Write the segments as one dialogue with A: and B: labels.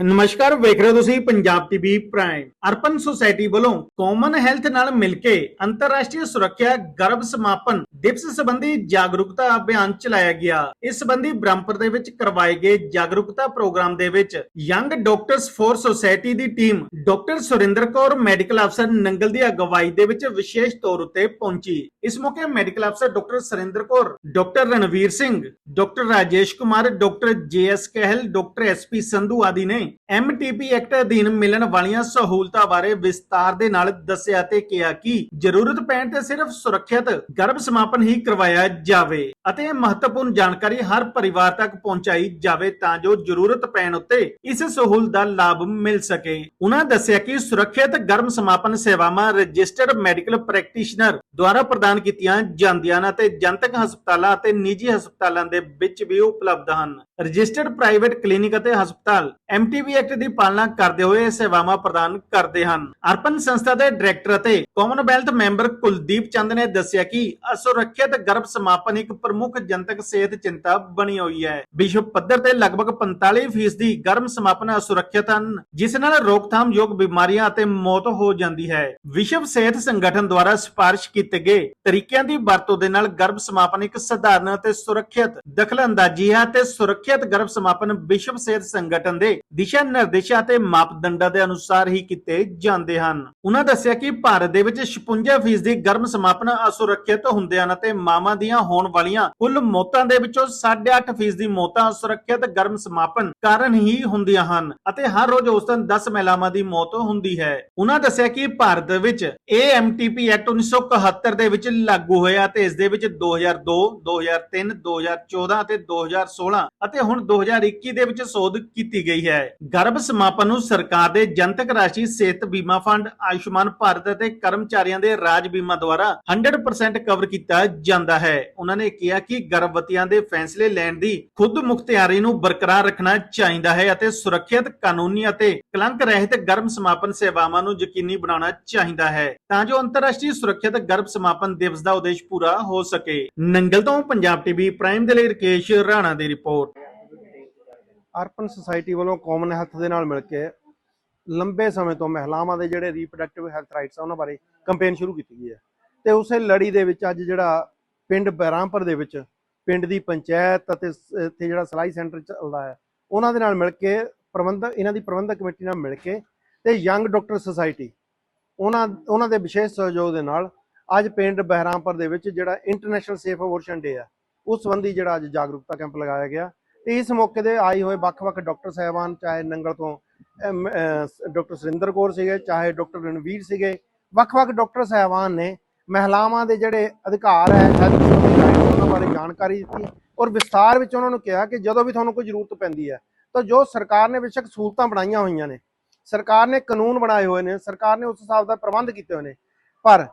A: ਨਮਸਕਾਰ, ਵੇਖ ਰਹੇ ਹੋ ਤੁਸੀਂ Punjab TV prime. Arpan society ਵੱਲੋਂ ਕਾਮਨ ਹੈਲਥ ਨਾਲ ਮਿਲ ਕੇ ਅੰਤਰਰਾਸ਼ਟਰੀ ਸੁਰੱਖਿਆ ਗਰਭ ਸਮਾਪਨ ਦਿਵਸ ਸੰਬੰਧੀ ਜਾਗਰੂਕਤਾ ਅਭਿਆਨ ਚਲਾਇਆ ਗਿਆ। ਇਸ ਸੰਬੰਧੀ ਬ੍ਰਹਮਪੁਰ ਦੇ ਵਿੱਚ ਕਰਵਾਏ ਗਏ ਜਾਗਰੂਕਤਾ ਪ੍ਰੋਗਰਾਮ ਦੇ ਵਿੱਚ young doctors for society the team doctor Surinder Kaur, medical ਅਫਸਰ ਨੰਗਲ ਦੀ ਅਗਵਾਈ ਦੇ ਵਿੱਚ ਵਿਸ਼ੇਸ਼ ਤੌਰ ਉੱਤੇ ਪਹੁੰਚੀ। ਇਸ ਮੌਕੇ ਮੈਡੀਕਲ ਅਫਸਰ doctor Surinder Kaur, doctor Ranveer Singh, doctor Rajesh Kumar, doctor J S Kahal, doctor S P Sandhu ਆਦਿ ਨੇ ਐਮਟੀਪੀ ਐਕਟ ਅਧੀਨ ਮਿਲਣ ਵਾਲੀਆਂ ਸਹੂਲਤਾਂ ਬਾਰੇ ਵਿਸਤਾਰ ਦੇ ਨਾਲ ਦੱਸਿਆ ਤੇ ਕਿਹਾ ਕਿ ਜ਼ਰੂਰਤ ਪੈਣ ਤੇ ਸਿਰਫ ਸੁਰੱਖਿਅਤ ਗਰਭ ਸਮਾਪਨ ਹੀ ਕਰਵਾਇਆ ਜਾਵੇ ਅਤੇ ਇਹ ਮਹੱਤਵਪੂਰਨ ਜਾਣਕਾਰੀ ਹਰ ਪਰਿਵਾਰ ਤੱਕ ਪਹੁੰਚਾਈ ਜਾਵੇ ਤਾਂ ਜੋ ਜ਼ਰੂਰਤ ਪੈਣ ਉੱਤੇ ਇਸ ਸਹੂਲਤ ਦਾ ਲਾਭ ਮਿਲ ਸਕੇ। ਉਹਨਾਂ ਦੱਸਿਆ ਕਿ ਸੁਰੱਖਿਅਤ ਗਰਭ ਸਮਾਪਨ ਸੇਵਾਵਾਂ ਰਜਿਸਟਰਡ ਮੈਡੀਕਲ ਪ੍ਰੈਕਟੀਸ਼ਨਰ ਦੁਆਰਾ ਪ੍ਰਦਾਨ ਕੀਤੀਆਂ ਜਾਂਦੀਆਂ ਹਨ ਅਤੇ ਜਨਤਕ ਹਸਪਤਾਲਾਂ ਅਤੇ ਨਿੱਜੀ ਹਸਪਤਾਲਾਂ ਦੇ ਵਿੱਚ ਵੀ ਉਪਲਬਧ ਹਨ। ਰਜਿਸਟਰਡ ਪ੍ਰਾਈਵੇਟ ਕਲੀਨਿਕ ਅਤੇ ਹਸਪਤਾਲ ਐਮਟੀਵੀ ਐਕਟ ਦੀ ਪਾਲਣਾ ਕਰਦੇ ਹੋਏ ਸੇਵਾਵਾਂ ਪ੍ਰਦਾਨ ਕਰਦੇ ਹਨ। ਅਰਪਨ ਸੰਸਥਾ ਦੇ ਡਾਇਰੈਕਟਰ ਅਤੇ ਕਾਮਨਵੈਲਥ ਮੈਂਬਰ ਕੁਲਦੀਪ ਚੰਦ ਨੇ ਦੱਸਿਆ ਕਿ ਅਸੁਰੱਖਿਅਤ ਗਰਭ ਸਮਾਪਨ ਇੱਕ ਪ੍ਰਮੁੱਖ ਜਨਤਕ ਸਿਹਤ ਚਿੰਤਾ ਬਣੀ ਹੋਈ ਹੈ। ਵਿਸ਼ਵ ਪੱਧਰ ਤੇ ਲਗਭਗ 45% ਦੀ ਗਰਭ ਸਮਾਪਨ ਅਸੁਰੱਖਿਅਤ ਹਨ, ਜਿਸ ਨਾਲ ਰੋਕਥਾਮ ਯੋਗ ਬਿਮਾਰੀਆਂ ਅਤੇ ਮੌਤ ਹੋ ਜਾਂਦੀ ਹੈ। ਵਿਸ਼ਵ ਸਿਹਤ ਸੰਗਠਨ ਦੁਆਰਾ ਸਿਫਾਰਿਸ਼ ਕੀਤੇ ਗਏ ਤਰੀਕਿਆਂ ਦੀ ਵਰਤੋਂ ਦੇ ਨਾਲ ਗਰਭ ਸਮਾਪਨ ਇੱਕ ਸਧਾਰਨ ਅਤੇ ਸੁਰੱਖਿਅਤ, ਦਖਲਅੰਦਾਜ਼ੀ ਹੈ ਤੇ ਸੁਰੱਖਿਅਤ ਗਰਭ ਸਮਾਪਨ ਵਿਸ਼ਵ ਸਿਹਤ ਸੰਗਠਨ ਦੇ ਦਿਸ਼ਾ ਨਿਰਦੇਸ਼ਾਂ ਤੇ ਮਾਪਦੰਡਾਂ ਦੇ ਅਨੁਸਾਰ ਹੀ ਕੀਤੇ ਜਾਂਦੇ ਹਨ। ਉਹਨਾਂ ਦੱਸਿਆ ਕਿ ਭਾਰਤ ਦੇ ਵਿੱਚ 56% ਦੀ ਸਮਾਪਨ ਅਸੁਰੱਖਿਅਤ ਹੁੰਦੇ ਹਨ ਅਤੇ ਮਾਵਾਂ ਦੀਆਂ ਹੋਣ ਵਾਲੀਆਂ ਕੁੱਲ ਮੌਤਾਂ ਦੇ ਵਿੱਚੋਂ 8.5% ਮੌਤਾਂ ਅਸੁਰੱਖਿਅਤ ਗਰਭ ਸਮਾਪਨ ਕਾਰਨ ਹੀ ਹੁੰਦੀਆਂ ਹਨ ਅਤੇ ਹਰ ਰੋਜ਼ ਔਸਤਨ 10 ਮਹਿਲਾਵਾਂ ਦੀ ਮੌਤ ਹੁੰਦੀ ਹੈ। ਉਹਨਾਂ ਦੱਸਿਆ ਕਿ ਭਾਰਤ ਵਿੱਚ AMTP ਐਕਟ 1971 ਦੇ ਵਿੱਚ ਲਾਗੂ ਹੋਇਆ ਤੇ ਇਸ ਦੇ ਵਿੱਚ 2002 2003 2014 ਅਤੇ 2016 ਅਤੇ ਹੁਣ 2021 ਦੇ ਵਿੱਚ ਸੋਧ ਕੀਤੀ ਗਈ ਹੈ। ਗਰਭ ਸਮਾਪਨ ਨੂੰ ਸਰਕਾਰ ਦੇ ਜਨਤਕ ਰਾਸ਼ਟਰੀ ਸਿਹਤ ਬੀਮਾ ਫੰਡ, ਆਯੁਸ਼ਮਾਨ ਭਾਰਤ ਅਤੇ ਕਰਮਚਾਰੀਆਂ ਦੇ ਰਾਜ ਬੀਮਾ ਦੁਆਰਾ 100% ਕਵਰ ਕੀਤਾ ਜਾਂਦਾ ਹੈ। ਉਹਨਾਂ ਨੇ ਕਿਹਾ ਕਿ ਗਰਭਵਤੀਆਂ ਦੇ ਫੈਸਲੇ ਲੈਣ ਦੀ ਖੁਦ ਮੁਖਤਿਆਰੀ ਨੂੰ ਬਰਕਰਾਰ ਰੱਖਣਾ ਚਾਹੀਦਾ ਹੈ ਅਤੇ ਸੁਰੱਖਿਅਤ ਕਾਨੂੰਨੀ ਅਤੇ ਕਲੰਕ ਰਹਿਤ ਗਰਭ ਸਮਾਪਨ ਸੇਵਾਵਾਂ ਨੂੰ ਯਕੀਨੀ ਬਣਾਉਣਾ ਚਾਹੀਦਾ ਹੈ। ਤਾਂ ਜੋ ਅੰਤਰਰਾਸ਼ਟਰੀ ਸੁਰੱਖਿਅਤ ਗਰਭ ਸਮਾਪਨ ਦਿਵਸ ਦਾ ਉਦੇਸ਼ ਪੂਰਾ ਹੋ ਸਕੇ। ਨੰਗਲ ਤੋਂ ਪੰਜਾਬ ਟੀਵੀ ਪ੍ਰਾਈਮ ਦੇ ਲਈ ਰਕੇਸ਼ ਰਾਣਾ ਦੀ ਰਿਪੋਰਟ।
B: ਅਰਪਨ ਸੁਸਾਇਟੀ ਵੱਲੋਂ ਕਾਮਨ ਹੈਲਥ ਦੇ ਨਾਲ ਮਿਲ ਕੇ ਲੰਬੇ ਸਮੇਂ ਤੋਂ ਮਹਿਲਾਵਾਂ ਦੇ ਜਿਹੜੇ ਰੀਪਰੋਡਕਟਿਵ ਹੈਲਥ ਰਾਈਟਸ ਆ ਉਹਨਾਂ ਬਾਰੇ ਕੈਂਪੇਨ ਸ਼ੁਰੂ ਕੀਤੀ ਗਈ ਹੈ। ਤੇ ਉਸੇ ਲੜੀ ਦੇ ਵਿੱਚ ਅੱਜ ਜਿਹੜਾ ਪਿੰਡ ਬਹਿਰਾਮਪੁਰ ਦੇ ਵਿੱਚ ਪਿੰਡ ਦੀ ਪੰਚਾਇਤ ਅਤੇ ਇੱਥੇ ਜਿਹੜਾ ਸਲਾਈ ਸੈਂਟਰ ਚੱਲਦਾ ਹੈ, ਉਹਨਾਂ ਦੇ ਨਾਲ ਮਿਲ ਕੇ ਪ੍ਰਬੰਧਕ ਇਹਨਾਂ ਦੀ ਪ੍ਰਬੰਧਕ ਕਮੇਟੀ ਨਾਲ ਮਿਲ ਕੇ ਤੇ ਯੰਗ ਡਾਕਟਰ ਸੁਸਾਇਟੀ, ਉਹਨਾਂ ਉਹਨਾਂ ਦੇ ਵਿਸ਼ੇਸ਼ ਸਹਿਯੋਗ ਦੇ ਨਾਲ ਅੱਜ ਪਿੰਡ ਬਹਿਰਾਮਪੁਰ ਦੇ ਵਿੱਚ ਜਿਹੜਾ ਇੰਟਰਨੈਸ਼ਨਲ ਸੇਫ ਅਬੋਰਸ਼ਨ ਡੇ ਹੈ ਉਸ ਸੰਬੰਧੀ ਜਿਹੜਾ ਅੱਜ ਜਾਗਰੂਕਤਾ ਕੈਂਪ ਲਗਾਇਆ ਗਿਆ। ਤੇ ਇਸ ਮੌਕੇ ਤੇ ਆਏ ਹੋਏ ਵੱਖ-ਵੱਖ ਡਾਕਟਰ ਸਾਹਿਬਾਨ, ਚਾਹੇ ਨੰਗਲ ਤੋਂ ਡਾਕਟਰ ਸੁਰਿੰਦਰ ਕੌਰ ਸੀਗੇ, ਚਾਹੇ ਡਾਕਟਰ ਰਣਵੀਰ ਸੀਗੇ, ਵੱਖ-ਵੱਖ ਡਾਕਟਰ ਸਾਹਿਬਾਨ ਨੇ ਮਹਿਲਾਵਾਂ ਦੇ ਜਿਹੜੇ ਅਧਿਕਾਰ ਹੈ ਉਹਨਾਂ ਬਾਰੇ ਜਾਣਕਾਰੀ ਦਿੱਤੀ ਔਰ ਵਿਸਤਾਰ ਵਿੱਚ ਉਹਨਾਂ ਨੂੰ ਕਿਹਾ ਕਿ ਜਦੋਂ ਵੀ ਤੁਹਾਨੂੰ ਕੋਈ ਜ਼ਰੂਰਤ ਪੈਂਦੀ ਹੈ, ਤਾਂ ਜੋ ਸਰਕਾਰ ਨੇ ਬੇਸ਼ੱਕ ਸਹੂਲਤਾਂ ਬਣਾਈਆਂ ਹੋਈਆਂ ਨੇ, ਸਰਕਾਰ ਨੇ ਕਾਨੂੰਨ ਬਣਾਏ ਹੋਏ ਨੇ, ਸਰਕਾਰ ਨੇ ਉਸ ਹਿਸਾਬ ਦਾ ਪ੍ਰਬੰਧ ਕੀਤੇ ਹੋਏ ਨੇ, ਪਰ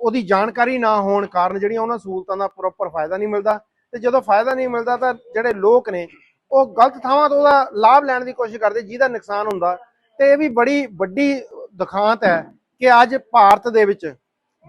B: ਉਹਦੀ ਜਾਣਕਾਰੀ ਨਾ ਹੋਣ ਕਾਰਨ ਜਿਹੜੀਆਂ ਉਹਨਾਂ ਸਹੂਲਤਾਂ ਦਾ ਪ੍ਰੋਪਰ ਫਾਇਦਾ ਨਹੀਂ ਮਿਲਦਾ ਤੇ ਜਦੋਂ ਫਾਇਦਾ ਨਹੀਂ ਮਿਲਦਾ ਤਾਂ ਜਿਹੜੇ ਲੋਕ ਨੇ, ਉਹ ਗਲਤ ਥਾਵਾਂ ਤੋਂ ਉਹਦਾ ਲਾਭ ਲੈਣ ਦੀ ਕੋਸ਼ਿਸ਼ ਕਰਦੇ, ਜਿਹਦਾ ਨੁਕਸਾਨ ਹੁੰਦਾ। ਤੇ ਇਹ ਵੀ ਬੜੀ ਵੱਡੀ ਦੁਖਾਂਤ ਹੈ ਕਿ ਅੱਜ ਭਾਰਤ ਦੇ ਵਿੱਚ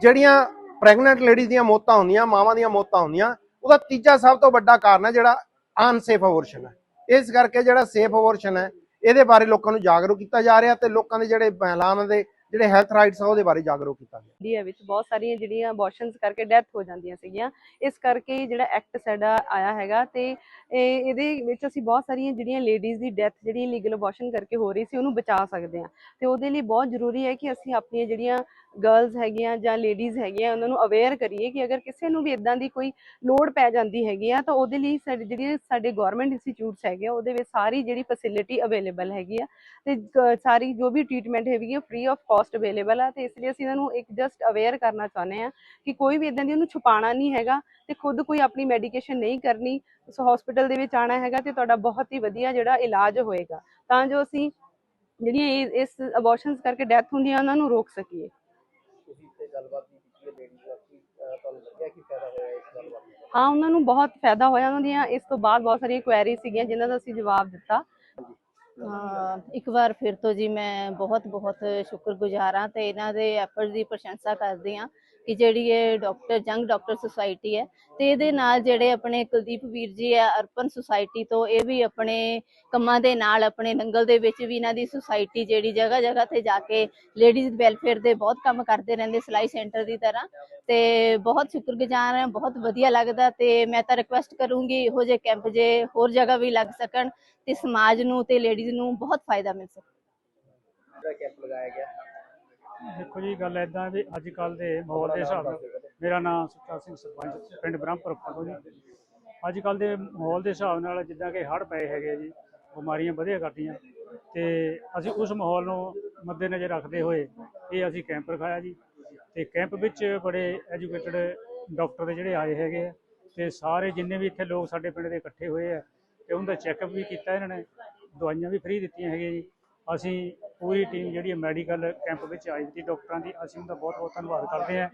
B: ਜਿਹੜੀਆਂ ਪ੍ਰੈਗਨੈਂਟ ਲੇਡੀਜ਼ ਦੀਆਂ ਮੌਤਾਂ ਹੁੰਦੀਆਂ, ਮਾਵਾਂ ਦੀਆਂ ਮੌਤਾਂ ਹੁੰਦੀਆਂ, ਉਹਦਾ ਤੀਜਾ ਸਭ ਤੋਂ ਵੱਡਾ ਕਾਰਨ ਹੈ ਜਿਹੜਾ ਅਨਸੇਫ ਅਬੋਰਸ਼ਨ ਹੈ। ਇਸ ਕਰਕੇ ਜਿਹੜਾ ਸੇਫ ਅਬੋਰਸ਼ਨ ਹੈ, ਇਹਦੇ ਬਾਰੇ ਲੋਕਾਂ ਨੂੰ ਜਾਗਰੂਕ ਕੀਤਾ ਜਾ ਰਿਹਾ ਤੇ ਲੋਕਾਂ ਦੇ ਜਿਹੜੇ ਮਹਿਲਾਵਾਂ ਦੇ ਜਿਹੜੇ ਹੈਲਥ ਰਾਈਟਸ ਆ, ਉਹਦੇ ਬਾਰੇ ਜਾਗਰੂਕ ਕੀਤਾ ਗਿਆ।
C: ਇੰਡੀਆ ਵਿੱਚ ਬਹੁਤ ਸਾਰੀਆਂ ਜਿਹੜੀਆਂ ਅਬੋਰਸ਼ਨਸ ਕਰਕੇ ਡੈਥ ਹੋ ਜਾਂਦੀਆਂ ਸੀਗੀਆਂ। ਇਸ ਕਰਕੇ ਜਿਹੜਾ ਐਕਟ ਸਾਡਾ ਆਇਆ ਹੈਗਾ ਤੇ ਇਹਦੇ ਵਿੱਚ ਅਸੀਂ ਬਹੁਤ ਸਾਰੀਆਂ ਜਿਹੜੀਆਂ ਲੇਡੀਜ਼ ਦੀ ਡੈਥ ਜਿਹੜੀ ਲੀਗਲ ਅਬੋਰਸ਼ਨ ਕਰਕੇ ਹੋ ਰਹੀ ਸੀ, ਉਹਨੂੰ ਬਚਾ ਸਕਦੇ ਹਾਂ। ਤੇ ਉਹਦੇ ਲਈ ਬਹੁਤ ਜ਼ਰੂਰੀ ਹੈ ਕਿ ਅਸੀਂ ਆਪਣੀਆਂ ਜਿਹੜੀਆਂ ਗਰਲਸ ਹੈਗੀਆਂ ਜਾਂ ਲੇਡੀਜ਼ ਹੈਗੀਆਂ, ਉਹਨਾਂ ਨੂੰ ਅਵੇਅਰ ਕਰੀਏ ਕਿ ਅਗਰ ਕਿਸੇ ਨੂੰ ਵੀ ਇਦਾਂ ਦੀ ਕੋਈ ਲੋੜ ਪੈ ਜਾਂਦੀ ਹੈਗੀ ਆ, ਤਾਂ ਉਹਦੇ ਲਈ ਸਾਡੀ ਜਿਹੜੀ ਸਾਡੇ ਗਵਰਨਮੈਂਟ ਇੰਸਟੀਚਿਊਟਸ ਹੈਗੇ ਆ, ਉਹਦੇ ਵਿੱਚ ਸਾਰੀ ਜਿਹੜੀ ਫੈਸਿਲਿਟੀ ਅਵੇਲੇਬਲ ਹੈਗੀ ਆ ਤੇ ਸਾਰੀ ਜੋ ਵੀ ਟ੍ਰੀਟਮੈਂਟ ਹੈਗੀ ਆ ਫ੍ਰੀ ਆਫ ਕਾਸਟ ਅਵੇਲੇਬਲ ਆ, ਤੇ ਇਸ ਲਈ ਅਸੀਂ ਇਹਨਾਂ ਨੂੰ ਇੱਕ ਜਸਟ ਅਵੇਅਰ ਕਰਨਾ ਚਾਹੁੰਦੇ ਆ ਕਿ ਕੋਈ ਵੀ ਇਦਾਂ ਦੀ ਉਹਨੂੰ ਛੁਪਾਣਾ ਨਹੀਂ ਹੈਗਾ ਤੇ ਖੁਦ ਕੋਈ ਆਪਣੀ ਮੈਡੀਕੇਸ਼ਨ ਨਹੀਂ ਕਰਨੀ, ਸੋ ਹਸਪੀਟਲ ਦੇ ਵਿੱਚ ਆਣਾ ਹੈਗਾ ਤੇ ਤੁਹਾਡਾ ਬਹੁਤ ਹੀ ਵਧੀਆ ਜਿਹੜਾ ਇਲਾਜ ਹੋਏਗਾ। ਤਾਂ ਜੋ ਅਸੀਂ ਜਿਹੜੀਆਂ ਇਸ ਅਬੋਰਸ਼ਨਸ ਕਰਕੇ ਡੈਥ ਹੁੰਦੀਆਂ ਉਹਨਾਂ ਨੂੰ ਰੋਕ ਸਕੀਏ।
B: ਗੱਲਬਾਤ ਵੀ ਕੀਤੀ ਹੈ ਲੇਡੀਜ਼ ਨਾਲ ਕੀ ਤੁਹਾਨੂੰ ਲੱਗਿਆ ਕਿ ਫਾਇਦਾ ਹੋਇਆ ਇਸ ਗੱਲਬਾਤ ਦਾ
C: ਹਾਂ ਉਹਨਾਂ ਨੂੰ ਬਹੁਤ ਫਾਇਦਾ ਹੋਇਆ ਉਹਨਾਂ ਦੀਆਂ ਇਸ ਤੋਂ ਬਾਅਦ ਬਹੁਤ ਸਾਰੀਆਂ ਕੁਐਰੀਜ਼ ਸੀਗੀਆਂ ਜਿਨ੍ਹਾਂ ਦਾ ਅਸੀਂ ਜਵਾਬ ਦਿੱਤਾ।
D: ਅਹ ਇੱਕ ਵਾਰ ਫਿਰ ਤੋਂ ਜੀ ਮੈਂ ਬਹੁਤ ਬਹੁਤ ਸ਼ੁਕਰਗੁਜ਼ਾਰ ਹਾਂ ਤੇ ਇਹਨਾਂ ਦੇ ਐਫਰਟਸ ਦੀ ਪ੍ਰਸ਼ੰਸਾ ਕਰਦੀ ਹਾਂ। ਕਿ ਜਿਹੜੀ ਇਹ ਡਾਕਟਰ ਜੰਗ ਡਾਕਟਰ ਸੁਸਾਇਟੀ ਹੈ, ਤੇ ਇਹਦੇ ਨਾਲ ਜਿਹੜੇ ਆਪਣੇ ਕੁਲਦੀਪ ਵੀਰ ਜੀ ਹੈ, ਅਰਪਨ ਸੁਸਾਇਟੀ ਤੋਂ, ਇਹ ਵੀ ਆਪਣੇ ਕੰਮਾਂ ਦੇ ਨਾਲ, ਆਪਣੇ ਨੰਗਲ ਦੇ ਵਿੱਚ ਵੀ ਇਹਨਾਂ ਦੀ ਸੁਸਾਇਟੀ ਜਿਹੜੀ ਜਗ੍ਹਾ ਜਗ੍ਹਾ ਤੇ ਜਾ ਕੇ ਲੇਡੀਜ਼ ਵੈਲਫੇਅਰ ਦੇ ਬਹੁਤ ਕੰਮ ਕਰਦੇ ਰਹਿੰਦੇ ਸਿਲਾਈ ਸੈਂਟਰ ਦੀ ਤਰ੍ਹਾਂ, ਤੇ ਬਹੁਤ ਸ਼ੁਕਰਗੁਜ਼ਾਰ ਹਾਂ, ਬਹੁਤ ਵਧੀਆ ਲੱਗਦਾ, ਤੇ ਮੈਂ ਤਾਂ ਰਿਕੁਐਸਟ ਕਰੂੰਗੀ ਇਹੋ ਜਿਹੇ ਕੈਂਪ ਜੇ ਹੋਰ ਜਗ੍ਹਾ ਵੀ ਲੱਗ ਸਕਣ, ਤੇ ਸਮਾਜ ਨੂੰ ਤੇ ਲੇਡੀਜ਼ ਨੂੰ ਬਹੁਤ ਫਾਇਦਾ ਮਿਲ ਸਕੇ।
B: ਕੈਂਪ ਲਗਾਇਆ ਗਿਆ?
E: ਦੇਖੋ ਜੀ, ਗੱਲ ਐਦਾਂ ਵੀ ਅੱਜ ਕੱਲ ਦੇ ਮਾਹੌਲ ਦੇ ਹਿਸਾਬ ਨਾਲ ਮੇਰਾ ਨਾਮ ਸੁੱਚਾ ਸਿੰਘ ਸਰਪੰਚ, ਪਿੰਡ ਬ੍ਰਹਮਪੁਰ ਤੋਂ ਜੀ। ਅੱਜ ਕੱਲ ਦੇ ਮਾਹੌਲ ਦੇ ਹਿਸਾਬ ਨਾਲ ਜਿੱਦਾਂ ਕਿ ਹੜ੍ਹ ਪਏ ਹੈਗੇ ਜੀ, ਬਿਮਾਰੀਆਂ ਵਧਿਆ ਕਰਦੀਆਂ। ਤੇ ਅਸੀਂ ਉਸ ਮਾਹੌਲ ਨੂੰ ਮੱਦੇਨਜ਼ਰ ਰੱਖਦੇ ਹੋਏ ਇਹ ਅਸੀਂ ਕੈਂਪ ਰਖਾਇਆ ਜੀ। ਤੇ ਕੈਂਪ ਵਿੱਚ ਬੜੇ ਐਜੂਕੇਟਡ ਡਾਕਟਰ ਦੇ ਜਿਹੜੇ ਆਏ ਹੈਗੇ ਆ, ਤੇ ਸਾਰੇ ਜਿੰਨੇ ਵੀ ਇੱਥੇ ਲੋਕ ਸਾਡੇ ਪਿੰਡ ਦੇ ਇਕੱਠੇ ਹੋਏ ਆ, ਤੇ ਉਹਨਾਂ ਦਾ ਚੈੱਕਅਪ ਵੀ ਕੀਤਾ ਇਹਨਾਂ ਨੇ, ਦਵਾਈਆਂ ਵੀ ਫ੍ਰੀ ਦਿੱਤੀਆਂ ਹੈਗੀਆਂ ਜੀ। ਅਸੀਂ ਪੂਰੀ ਟੀਮ ਜਿਹੜੀ ਹੈ ਮੈਡੀਕਲ ਕੈਂਪ ਵਿੱਚ ਆਈ ਸੀ, ਡਾਕਟਰਾਂ ਦੀ, ਅਸੀਂ ਉਹਦਾ ਬਹੁਤ ਬਹੁਤ ਧੰਨਵਾਦ ਕਰਦੇ ਹਾਂ।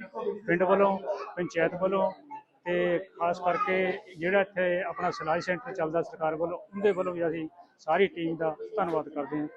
E: ਪਿੰਡ ਵੱਲੋਂ, ਪੰਚਾਇਤ ਵੱਲੋਂ ਤੇ ਖਾਸ ਕਰਕੇ ਜਿਹੜਾ ਇੱਥੇ ਆਪਣਾ ਸਿਲਾਈ ਸੈਂਟਰ ਚੱਲਦਾ ਸਰਕਾਰ ਵੱਲੋਂ, ਉਹਦੇ ਵੱਲੋਂ ਵੀ ਅਸੀਂ ਸਾਰੀ ਟੀਮ ਦਾ ਧੰਨਵਾਦ ਕਰਦੇ ਹਾਂ।